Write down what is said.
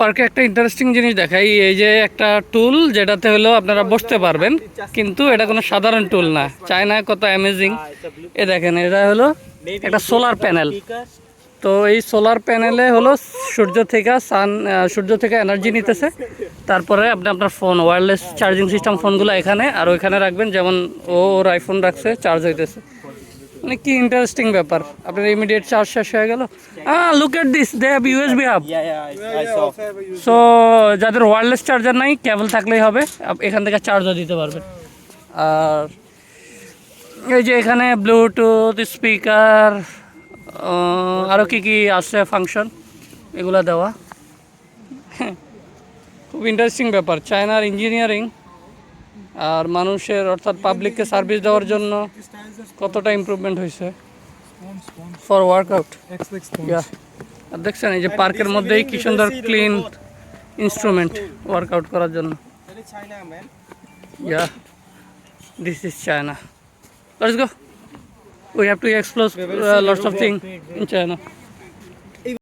পার্কে একটা ইন্টারেস্টিং জিনিস দেখাই, এই যে একটা টুল যেটাতে হলো আপনারা বসতে পারবেন, কিন্তু এটা কোনো সাধারণ টুল না। চায়নায় কত অ্যামেজিং এ দেখেন, এটা হলো একটা সোলার প্যানেল তো এই সোলার প্যানেলে হলো সূর্য থেকে সান সূর্য থেকে এনার্জি নিতেছে। তারপরে আপনি আপনার ফোন ওয়্যারলেস চার্জিং সিস্টেম ফোনগুলো এখানে, আর ওইখানে রাখবেন, যেমন ও, ওর আইফোন রাখছে চার্জ হইতেছে। মানে কি ইন্টারেস্টিং ব্যাপার। আপনার ইমিডিয়েট চার্জ শেষ হয়ে গেল। হ্যাঁ look at this they have USB hub. So যাদের ওয়্যারলেস চার্জার নাই কেবল থাকলেই হবে। আপ- এখান থেকে চার্জও দিতে পারবেন। আর এই যে এখানে ব্লুটুথ স্পিকার আরও কি কি আছে ফাংশন এগুলো দেওয়া। খুব ইন্টারেস্টিং ব্যাপার। চায়নার ইঞ্জিনিয়ারিং আর মানুষের, অর্থাৎ পাবলিককে সার্ভিস দেওয়ার জন্য কতটা ইমপ্রুভমেন্ট হয়েছে? ফর ওয়ার্কআউট আর দেখছেন, এই যে পার্কের মধ্যেই কি সুন্দর ক্লিন ইনস্ট্রুমেন্ট ওয়ার্কআউট করার জন্য। Yeah this is China let's go we have to explore lots of thing in China